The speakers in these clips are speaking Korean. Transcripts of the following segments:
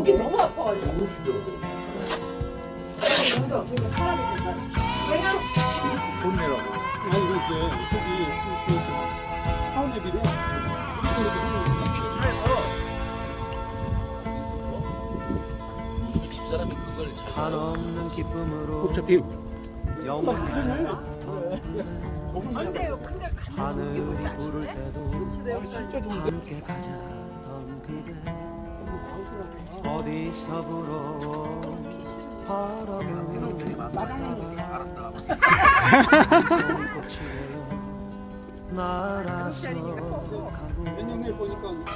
이게 너무 아파가지고. 먼저 그러니까 사람이 된다. 그냥 돈 내라고. 아니 이거 이제 저기 그, 그 사원제비를 집사람이 그걸 잘 한없는 기쁨으로 어차피 영원히 안 돼요. 근데 하늘이 부를 때도 함께 그대 어디서 바람을 알았다. 손이 꽃이래요 날아서 가고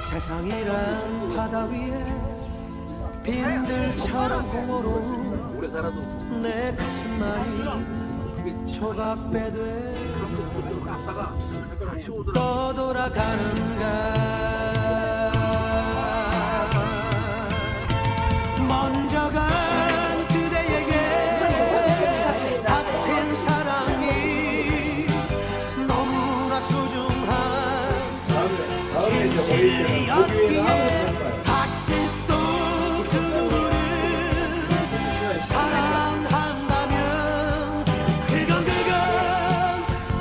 세상이란 바다 위에 빈들처럼 공허로 내 가슴만이 조각배돼. 떠돌아가는 진실이 없기에 다시 또그 누구를 사랑한다면 그건 그건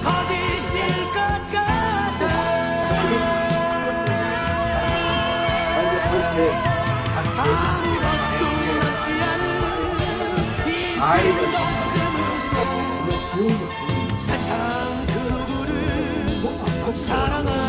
거짓일 것 같아 아무것도 남지 않은 이 눈동심으로 세상 그 누구를 사랑한